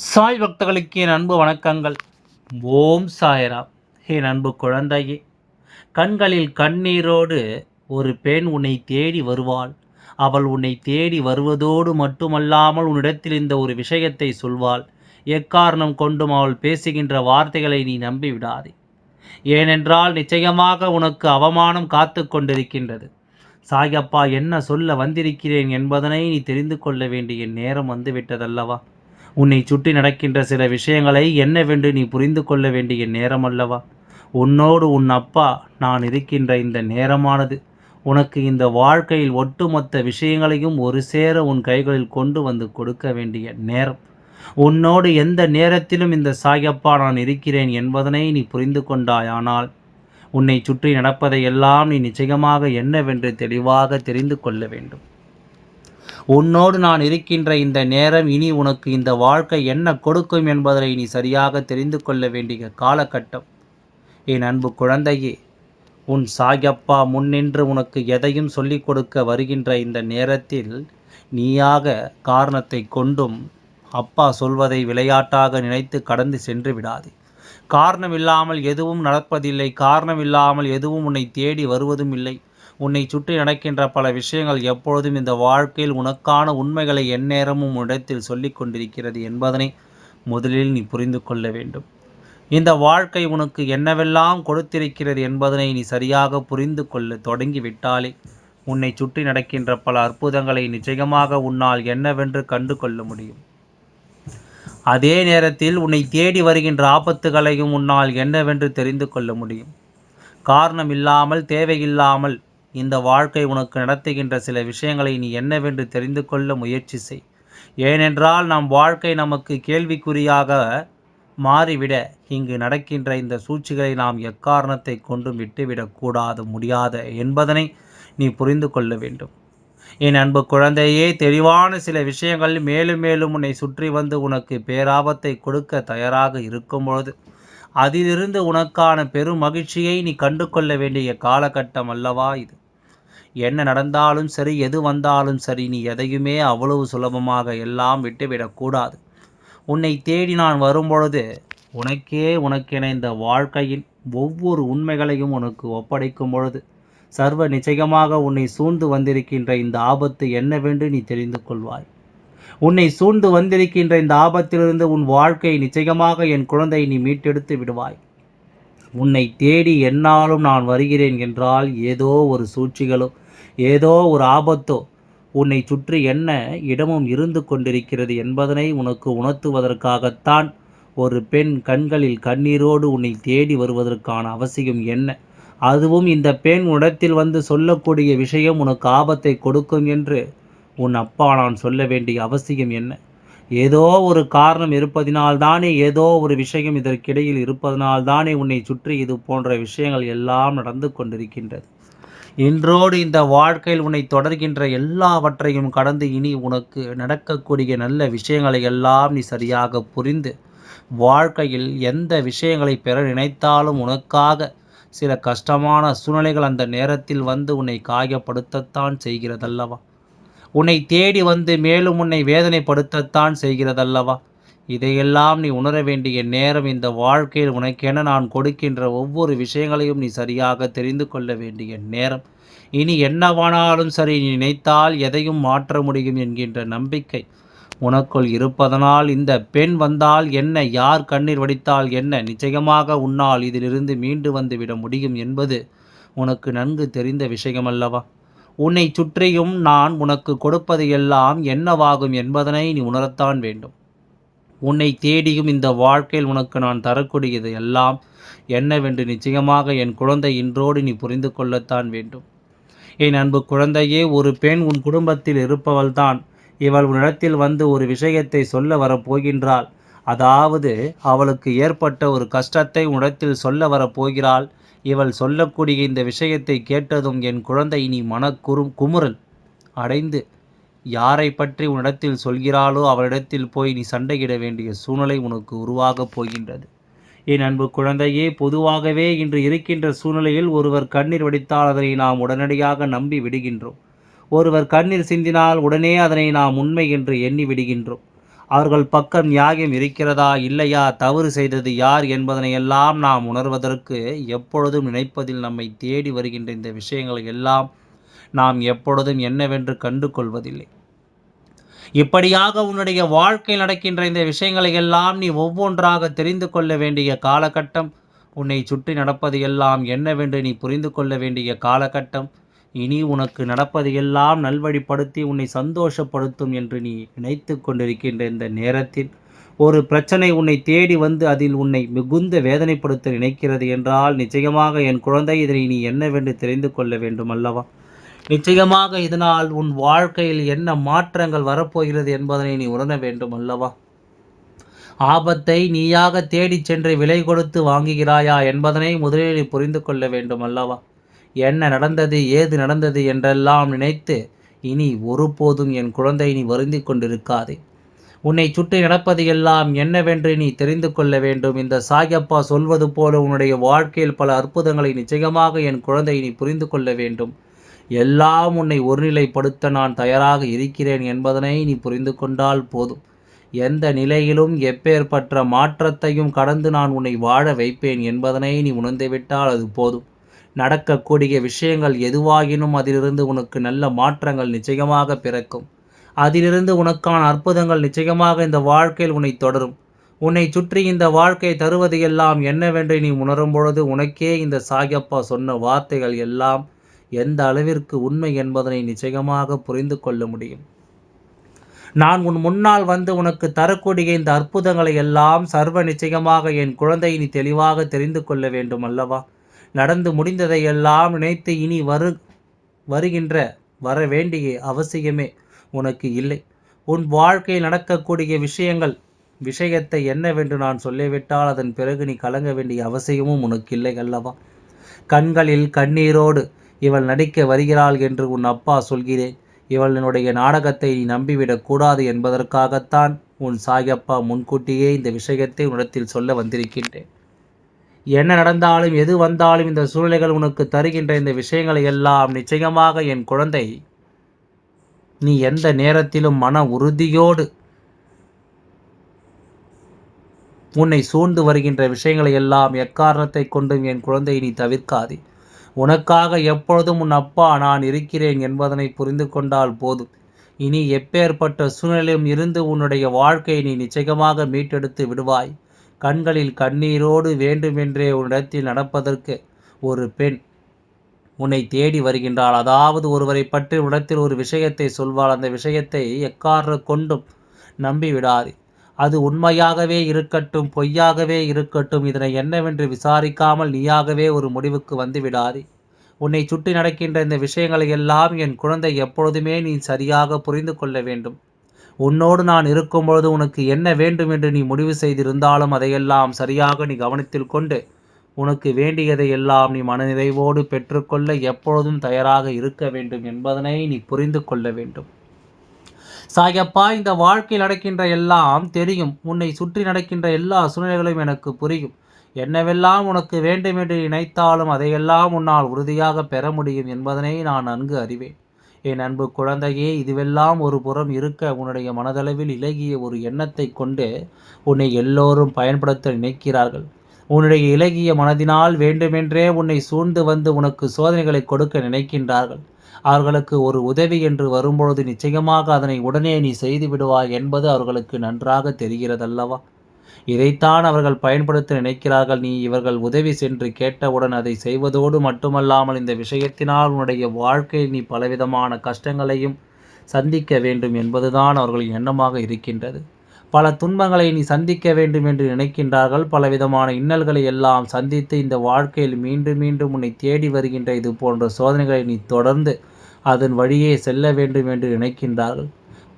சாய் பக்தர்களுக்கு என் அன்பு வணக்கங்கள். ஓம் சாயராம். என் அன்பு குழந்தையே. கண்களில் கண்ணீரோடு ஒரு பெண் உன்னை தேடி வருவாள். அவள் உன்னை தேடி வருவதோடு மட்டுமல்லாமல் உன்னிடத்தில் இந்த ஒரு விஷயத்தை சொல்வாள். எக்காரணம் கொண்டும் அவள் பேசுகின்ற வார்த்தைகளை நீ நம்பி விடாதே ஏனென்றால் நிச்சயமாக உனக்கு அவமானம் காத்து கொண்டிருக்கின்றது. சாயப்பா என்ன சொல்ல வந்திருக்கிறேன் என்பதனை நீ தெரிந்து கொள்ள வேண்டிய நேரம் வந்துவிட்டதல்லவா? உன்னை சுற்றி நடக்கின்ற சில விஷயங்களை என்னவென்று நீ புரிந்து கொள்ள வேண்டிய நேரம் அல்லவா உன்னோடு உன் அப்பா நான் இருக்கின்ற இந்த நேரமானது. உனக்கு இந்த வாழ்க்கையில் ஒட்டுமொத்த விஷயங்களையும் ஒரு சேர உன் கைகளில் கொண்டு வந்து கொடுக்க வேண்டிய நேரம். உன்னோடு எந்த நேரத்திலும் இந்த சாயப்பா நான் இருக்கிறேன் என்பதனை நீ புரிந்து கொண்டாயானால் உன்னை சுற்றி நடப்பதையெல்லாம் நீ நிச்சயமாக என்னவென்று தெளிவாக தெரிந்து கொள்ள வேண்டும். உன்னோடு நான் இருக்கின்ற இந்த நேரம் இனி உனக்கு இந்த வாழ்க்கை என்ன கொடுக்கும் என்பதை நீ சரியாக தெரிந்து கொள்ள வேண்டிய காலகட்டம். என் அன்பு குழந்தையே உன் சாயப்பா முன்னின்று உனக்கு எதையும் சொல்லிக் கொடுக்க வருகின்ற இந்த நேரத்தில் நீயாக காரணத்தை கொண்டும் அப்பா சொல்வதை விளையாட்டாக நினைத்து கடந்து சென்று விடாதே. காரணம் இல்லாமல் எதுவும் நடப்பதில்லை. காரணம் இல்லாமல் எதுவும் உன்னை தேடி வருவதும் இல்லை. உன்னை சுற்றி நடக்கின்ற பல விஷயங்கள் எப்பொழுதும் இந்த வாழ்க்கையில் உனக்கான உண்மைகளை எந்நேரமும் இடத்தில் சொல்லிக் கொண்டிருக்கிறது என்பதனை முதலில் நீ புரிந்து கொள்ள வேண்டும். இந்த வாழ்க்கை உனக்கு என்னவெல்லாம் கொடுத்திருக்கிறது என்பதனை நீ சரியாக புரிந்து கொள்ள தொடங்கிவிட்டாலே உன்னை சுற்றி நடக்கின்ற பல அற்புதங்களை நிச்சயமாக உன்னால் என்னவென்று கண்டு கொள்ள முடியும். அதே நேரத்தில் உன்னை தேடி வருகின்ற ஆபத்துகளையும் உன்னால் என்னவென்று தெரிந்து கொள்ள முடியும். காரணம் இல்லாமல் தேவையில்லாமல் இந்த வாழ்க்கை உனக்கு நடத்துகின்ற சில விஷயங்களை நீ என்னவென்று தெரிந்து கொள்ள முயற்சி செய். ஏனென்றால் நம் வாழ்க்கை நமக்கு கேள்விக்குறியாக மாறிவிட இங்கு நடக்கின்ற இந்த சூழ்ச்சிகளை நாம் எக்காரணத்தை கொண்டும் விட்டுவிடக்கூடாது முடியாத என்பதனை நீ புரிந்து கொள்ள வேண்டும். என் அன்பு குழந்தையே தெளிவான சில விஷயங்கள் மேலும் மேலும் உன்னை சுற்றி வந்து உனக்கு பேராபத்தை கொடுக்க தயாராக இருக்கும் பொழுது அதிலிருந்து உனக்கான பெரும் மகிழ்ச்சியை நீ கண்டு கொள்ள வேண்டிய காலகட்டம் அல்லவா இது? என்ன நடந்தாலும் சரி எது வந்தாலும் சரி நீ எதையுமே அவ்வளவு சுலபமாக எல்லாம் விட்டுவிடக்கூடாது உன்னை தேடி நான் வரும்பொழுது உனக்கே உனக்கென இந்த வாழ்க்கையின் ஒவ்வொரு உண்மைகளையும் உனக்கு ஒப்படைக்கும் பொழுது சர்வ நிச்சயமாக உன்னை சூழ்ந்து வந்திருக்கின்ற இந்த ஆபத்து என்னவென்று நீ தெரிந்து கொள்வாய். உன்னை சூழ்ந்து வந்திருக்கின்ற இந்த ஆபத்திலிருந்து உன் வாழ்க்கை நிச்சயமாக என் குழந்தை நீ மீட்டெடுத்து விடுவாய். உன்னை தேடி என்னாலும் நான் வருகிறேன் என்றால் ஏதோ ஒரு சூழ்ச்சிகளோ ஏதோ ஒரு ஆபத்தோ உன்னை சுற்றி என்ன இடமும் இருந்து கொண்டிருக்கிறது என்பதனை உனக்கு உணர்த்துவதற்காகத்தான் ஒரு பெண் கண்களில் கண்ணீரோடு உன்னை தேடி வருவதற்கான அவசியம் என்ன? அதுவும் இந்த பெண் உடத்தில் வந்து சொல்லக்கூடிய விஷயம் உனக்கு ஆபத்தை கொடுக்கும் என்று உன் அப்பா நான் சொல்ல வேண்டிய அவசியம் என்ன? ஏதோ ஒரு காரணம் இருப்பதினால்தானே ஏதோ ஒரு விஷயம் இதற்கிடையில் இருப்பதனால்தானே உன்னை சுற்றி இது போன்ற விஷயங்கள் எல்லாம் நடந்து கொண்டிருக்கின்றது. இன்றோடு இந்த வாழ்க்கையில் உன்னை தொடர்கின்ற எல்லாவற்றையும் கடந்து இனி உனக்கு நடக்கக்கூடிய நல்ல விஷயங்களை எல்லாம் நீ சரியாக புரிந்து வாழ்க்கையில் எந்த விஷயங்களை பெற நினைத்தாலும் உனக்காக சில கஷ்டமான சூழ்நிலைகள் அந்த நேரத்தில் வந்து உன்னை காயப்படுத்தத்தான் செய்கிறதல்லவா? உன்னை தேடி வந்து மேலும் உன்னை வேதனைப்படுத்தத்தான் செய்கிறதல்லவா? இதையெல்லாம் நீ உணர வேண்டிய நேரம் இந்த வாழ்க்கையில் உனக்கென நான் கொடுக்கின்ற ஒவ்வொரு விஷயங்களையும் நீ சரியாக தெரிந்து கொள்ள வேண்டிய நேரம். இனி என்னவானாலும் சரி நீ நினைத்தால் எதையும் மாற்ற முடியும் என்கின்ற நம்பிக்கை உனக்குள் இருப்பதனால் இந்த பெண் வந்தால் என்ன யார் கண்ணீர் வடித்தால் என்ன நிச்சயமாக உன்னால் இதிலிருந்து மீண்டு வந்துவிட முடியும் என்பது உனக்கு நன்கு தெரிந்த விஷயமல்லவா? உன்னை சுற்றியும் நான் உனக்கு கொடுப்பது எல்லாம் என்னவாகும் என்பதனை நீ உணரத்தான் வேண்டும். உன்னை தேடியும் இந்த வாழ்க்கையில் உனக்கு நான் தரக்கூடியது எல்லாம் என்னவென்று நிச்சயமாக என் குழந்தை இன்றோடு நீ புரிந்து கொள்ளத்தான் வேண்டும். என் அன்பு குழந்தையே ஒரு பெண் உன் குடும்பத்தில் இருப்பவள்தான். இவள் உன்னிடத்தில் வந்து ஒரு விஷயத்தை சொல்ல வரப்போகின்றாள். அதாவது அவளுக்கு ஏற்பட்ட ஒரு கஷ்டத்தை உன்னிடத்தில் சொல்ல வரப்போகிறாள். இவள் சொல்லக்கூடிய இந்த விஷயத்தை கேட்டதும் என் குழந்தை நீ மனக்குறு குமுறல் அடைந்து யாரை பற்றி உன்னிடத்தில் சொல்கிறாளோ அவளிடத்தில் போய் நீ சண்டையிட வேண்டிய சூழ்நிலை உனக்கு உருவாகப் போகின்றது. என் அன்பு குழந்தையே பொதுவாகவே இன்று இருக்கின்ற சூழ்நிலையில் ஒருவர் கண்ணீர் வடித்தால் அதனை நாம் உடனடியாக நம்பி விடுகின்றோம். ஒருவர் கண்ணீர் சிந்தினால் உடனே அதனை நாம் உண்மை என்று எண்ணி விடுகின்றோம். அவர்கள் பக்கம் நியாயம் இருக்கிறதா இல்லையா தவறு செய்தது யார் என்பதனையெல்லாம் நாம் உணர்வதற்கு எப்பொழுதும் நினைப்பதில் நம்மை தேடி வருகின்ற இந்த விஷயங்களை எல்லாம் நாம் எப்பொழுதும் என்னவென்று கண்டு கொள்வதில்லை இப்படியாக உன்னுடைய வாழ்க்கையில் நடக்கின்ற இந்த விஷயங்களை எல்லாம் நீ ஒவ்வொன்றாக தெரிந்து கொள்ள வேண்டிய காலகட்டம் உன்னை சுற்றி நடப்பது எல்லாம் என்னவென்று நீ புரிந்து கொள்ள வேண்டிய காலகட்டம் இனி உனக்கு நடப்பது எல்லாம் நல்வழிப்படுத்தி உன்னை சந்தோஷப்படுத்தும் என்று நீ நினைத்து கொண்டிருக்கின்ற இந்த நேரத்தில் ஒரு பிரச்சனை உன்னை தேடி வந்து அதில் உன்னை மிகுந்த வேதனைப்படுத்த நினைக்கிறது என்றால் நிச்சயமாக என் குழந்தை இதனை நீ என்னவென்று தெரிந்து கொள்ள வேண்டும் அல்லவா நிச்சயமாக இதனால் உன் வாழ்க்கையில் என்ன மாற்றங்கள் வரப்போகிறது என்பதனை நீ உணர வேண்டும் அல்லவா? ஆபத்தை நீயாக தேடிச் சென்று விலை கொடுத்து வாங்குகிறாயா என்பதனை முதலில் நீ புரிந்து கொள்ள வேண்டும் அல்லவா? என்ன நடந்தது ஏது நடந்தது என்றெல்லாம் நினைத்து இனி ஒருபோதும் என் குழந்தை நீ வருந்தி கொண்டிருக்காதே. உன்னை சுற்றி நடப்பது எல்லாம் என்னவென்று நீ தெரிந்து கொள்ள வேண்டும். இந்த சாயப்பா சொல்வது போல உன்னுடைய வாழ்க்கையில் பல அற்புதங்களை நிச்சயமாக என் குழந்தை நீ புரிந்து கொள்ள வேண்டும். எல்லாம் உன்னை ஒருநிலைப்படுத்த நான் தயாராக இருக்கிறேன் என்பதனை நீ புரிந்து கொண்டால் போதும். எந்த நிலையிலும் எப்பேற்பட்ட மாற்றத்தையும் கடந்து நான் உன்னை வாழ வைப்பேன் என்பதனை நீ உணர்ந்துவிட்டால் அது போதும். நடக்கக்கூடிய விஷயங்கள் எதுவாகினும் அதிலிருந்து உனக்கு நல்ல மாற்றங்கள் நிச்சயமாக பிறக்கும். அதிலிருந்து உனக்கான அற்புதங்கள் நிச்சயமாக இந்த வாழ்க்கையில் உன்னை தொடரும். உன்னை சுற்றி இந்த வாழ்க்கை தருவது எல்லாம் என்னவென்று நீ உணரும் பொழுது உனக்கே இந்த சாயப்பா சொன்ன வார்த்தைகள் எல்லாம் எந்த அளவிற்கு உண்மை என்பதனை நிச்சயமாக புரிந்து கொள்ள முடியும். நான் உன் முன்னால் வந்து உனக்கு தரக்கூடிய இந்த அற்புதங்களை எல்லாம் சர்வ நிச்சயமாக என் குழந்தை நீ தெளிவாக தெரிந்து கொள்ள வேண்டும் அல்லவா? நடந்து முடிந்ததை எல்லாம் நினைத்து இனி வரு வருகின்ற வர வேண்டிய அவசியமே உனக்கு இல்லை. உன் வாழ்க்கையில் நடக்கக்கூடிய விஷயங்கள் விஷயத்தை என்னவென்று நான் சொல்லிவிட்டால் அதன் பிறகு நீ கலங்க வேண்டிய அவசியமும் உனக்கு இல்லை அல்லவா? கண்களில் கண்ணீரோடு இவள் நடிக்க வருகிறாள் என்று உன் அப்பா சொல்கிறேன். இவள் என்னுடைய நாடகத்தை நீ நம்பிவிடக் கூடாது என்பதற்காகத்தான் உன் சாயப்பா முன்கூட்டியே இந்த விஷயத்தை உன்னிடத்தில் சொல்ல வந்திருக்கின்றேன். என்ன நடந்தாலும் எது வந்தாலும் இந்த சூழ்நிலைகள் உனக்கு தருகின்ற இந்த விஷயங்களை எல்லாம் நிச்சயமாக என் குழந்தை நீ எந்த நேரத்திலும் மன உறுதியோடு உன்னை சூழ்ந்து வருகின்ற விஷயங்களை எல்லாம் எக்காரணத்தை கொண்டும் என் குழந்தை நீ தவிர்க்காதே. உனக்காக எப்பொழுதும் உன் அப்பா நான் இருக்கிறேன் என்பதனை புரிந்து கொண்டால் போதும். இனி எப்பேற்பட்ட சூழ்நிலையும் இருந்து உன்னுடைய வாழ்க்கையை நீ நிச்சயமாக மீட்டெடுத்து விடுவாய். கண்களில் கண்ணீரோடு வேண்டுமென்றே உன்னிடத்தில் நடப்பதற்கு ஒரு பெண் உன்னை தேடி வருகின்றாள். அதாவது ஒருவரை பற்றி உடத்தில் ஒரு விஷயத்தை சொல்வாள். அந்த விஷயத்தை எக்கார கொண்டும் நம்பிவிடாது. அது உண்மையாகவே இருக்கட்டும் பொய்யாகவே இருக்கட்டும் இதனை என்னவென்று விசாரிக்காமல் நீயாகவே ஒரு முடிவுக்கு வந்து விடாதே உன்னை சுற்றி நடக்கின்ற இந்த விஷயங்களை எல்லாம் என் குழந்தை எப்பொழுதுமே நீ சரியாக புரிந்து கொள்ள வேண்டும். உன்னோடு நான் இருக்கும் பொழுது உனக்கு என்ன வேண்டும் என்று நீ முடிவு செய்திருந்தாலும் அதையெல்லாம் சரியாக நீ கவனத்தில் கொண்டு உனக்கு வேண்டியதை எல்லாம் நீ மனநிறைவோடு பெற்றுக்கொள்ள எப்பொழுதும் தயாராக இருக்க வேண்டும் என்பதனை நீ புரிந்து கொள்ள வேண்டும். சாயப்பா இந்த வாழ்க்கையில் நடக்கின்ற எல்லாம் தெரியும். உன்னை சுற்றி நடக்கின்ற எல்லா சூழ்நிலைகளும் எனக்கு புரியும். என்னவெல்லாம் உனக்கு வேண்டும் என்று நினைத்தாலும் அதையெல்லாம் உன்னால் உறுதியாக பெற முடியும் என்பதனை நான் நன்கு அறிவேன். என் அன்பு குழந்தையே இதுவெல்லாம் ஒரு புறம் இருக்க உன்னுடைய மனதளவில் இலகிய ஒரு எண்ணத்தை கொண்டு உன்னை எல்லோரும் பயன்படுத்த நினைக்கிறார்கள். உன்னுடைய இலகிய மனதினால் வேண்டுமென்றே உன்னை சூழ்ந்து வந்து உனக்கு சோதனைகளை கொடுக்க நினைக்கின்றார்கள். அவர்களுக்கு ஒரு உதவி என்று வரும்பொழுது நிச்சயமாக அதனை உடனே நீ செய்து விடுவாய் என்பது அவர்களுக்கு நன்றாக தெரிகிறதல்லவா? இதைத்தான் அவர்கள் பயன்படுத்த நினைக்கிறார்கள். நீ இவர்கள் உதவி சென்று கேட்டவுடன் அதை செய்வதோடு மட்டுமல்லாமல் இந்த விஷயத்தினால் உன்னுடைய வாழ்க்கையில் நீ பலவிதமான கஷ்டங்களையும் சந்திக்க வேண்டும் என்பதுதான் அவர்களின் எண்ணமாக இருக்கின்றது. பல துன்பங்களை நீ சந்திக்க வேண்டும் என்று நினைக்கின்றார்கள். பலவிதமான இன்னல்களை எல்லாம் சந்தித்து இந்த வாழ்க்கையில் மீண்டும் மீண்டும் உன்னை தேடி வருகின்ற இது போன்ற சோதனைகளை நீ தொடர்ந்து அதன் வழியே செல்ல வேண்டும் என்று நினைக்கின்றார்கள்.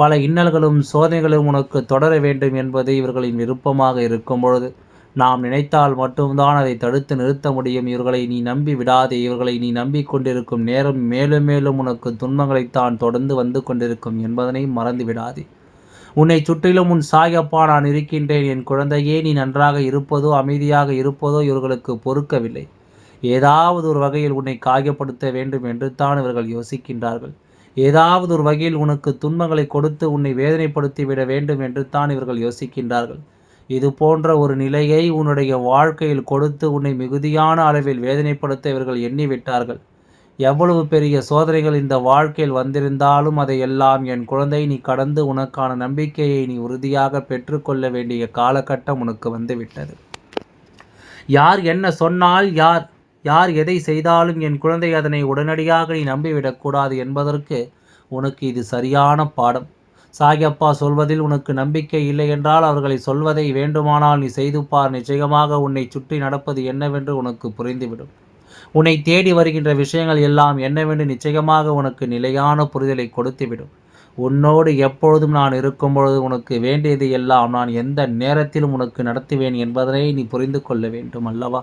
பல இன்னல்களும் சோதனைகளும் உனக்கு தொடர வேண்டும் என்பது இவர்களின் விருப்பமாக இருக்கும் பொழுது நாம் நினைத்தால் மட்டும்தான் அதை தடுத்து நிறுத்த முடியும். இவர்களை நீ நம்பி விடாதே. இவர்களை நீ நம்பிக்கொண்டிருக்கும் நேரம் மேலும் மேலும் உனக்கு துன்பங்களைத்தான் தொடர்ந்து வந்து கொண்டிருக்கும் என்பதனை மறந்து விடாதே. உன்னை சுற்றிலும் உன் சாயப்பா நான் இருக்கின்றேன். என் குழந்தையே நீ நன்றாக இருப்பதோ அமைதியாக இருப்பதோ இவர்களுக்கு பொறுக்கவில்லை. ஏதாவது ஒரு வகையில் உன்னை காயப்படுத்த வேண்டும் என்று தான் இவர்கள் யோசிக்கின்றார்கள். ஏதாவது ஒரு வகையில் உனக்கு துன்பங்களை கொடுத்து உன்னை வேதனைப்படுத்தி விட வேண்டும் என்று தான் இவர்கள் யோசிக்கின்றார்கள். இது போன்ற ஒரு நிலையை உன்னுடைய வாழ்க்கையில் கொடுத்து உன்னை மிகுதியான அளவில் வேதனைப்படுத்த இவர்கள் எண்ணிவிட்டார்கள். எவ்வளவு பெரிய சோதனைகள் இந்த வாழ்க்கையில் வந்திருந்தாலும் அதையெல்லாம் என் குழந்தை நீ கடந்து உனக்கான நம்பிக்கையை நீ உறுதியாக பெற்றுக்கொள்ள வேண்டிய காலகட்டம் உனக்கு வந்துவிட்டது. யார் என்ன சொன்னால் யார் யார் எதை செய்தாலும் என் குழந்தை அதனை உடனடியாக நீ நம்பிவிடக்கூடாது என்பதற்கு உனக்கு இது சரியான பாடம். சாயப்பா சொல்வதில் உனக்கு நம்பிக்கை இல்லை என்றால் அவர்களை சொல்வதை வேண்டுமானால் நீ செய்து பார். நிச்சயமாக உன்னை சுற்றி நடப்பது என்னவென்று உனக்கு புரிந்துவிடும். உன்னை தேடி வருகின்ற விஷயங்கள் எல்லாம் என்னவென்று நிச்சயமாக உனக்கு நிலையான புரிதலை கொடுத்துவிடும். உன்னோடு எப்பொழுதும் நான் இருக்கும் பொழுது உனக்கு வேண்டியது எல்லாம் நான் எந்த நேரத்திலும் உனக்கு நடத்துவேன் என்பதனை நீ புரிந்து கொள்ள வேண்டும் அல்லவா?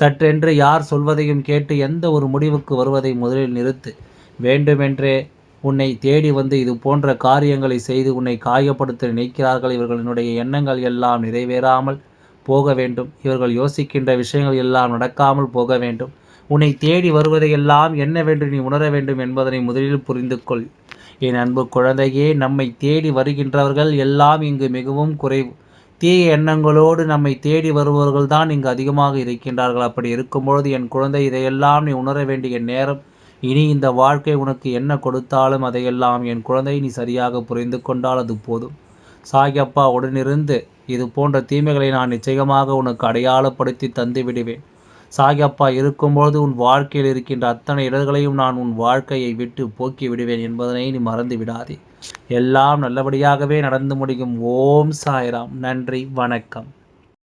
சற்றென்று யார் சொல்வதையும் கேட்டு எந்த ஒரு முடிவுக்கு வருவதை முதலில் நிறுத்து. வேண்டுமென்றே உன்னை தேடி வந்து இது போன்ற காரியங்களை செய்து உன்னை காயப்படுத்த நினைக்கிறார்கள். இவர்களினுடைய எண்ணங்கள் எல்லாம் நிறைவேறாமல் போக வேண்டும். இவர்கள் யோசிக்கின்ற விஷயங்கள் எல்லாம் நடக்காமல் போக வேண்டும். உன்னை தேடி வருவதையெல்லாம் என்னவென்று நீ உணர வேண்டும் என்பதனை முதலில் புரிந்து கொள் என் அன்பு குழந்தையே நம்மை தேடி வருகின்றவர்கள் எல்லாம் இங்கு மிகவும் குறைவு. தீய எண்ணங்களோடு நம்மை தேடி வருபவர்கள் தான் இங்கு அதிகமாக இருக்கின்றார்கள். அப்படி இருக்கும்பொழுது என் குழந்தை இதையெல்லாம் நீ உணர வேண்டிய நேரம் இனி இந்த வாழ்க்கை உனக்கு என்ன கொடுத்தாலும் அதையெல்லாம் என் குழந்தை நீ சரியாக புரிந்து கொண்டால் அது போதும். சாயப்பா உடனிருந்து இது போன்ற தீமைகளை நான் நிச்சயமாக உனக்கு அடையாளப்படுத்தி தந்து விடுவேன் சாயப்பா இருக்கும்பொழுது உன் வாழ்க்கையில் இருக்கின்ற அத்தனை இடர்களையும் நான் உன் வாழ்க்கையை விட்டு போக்கி விடுவேன் என்பதனை நீ மறந்து விடாதே எல்லாம் நல்லபடியாகவே நடந்து முடியும். ஓம் சாய்ராம். நன்றி. வணக்கம்.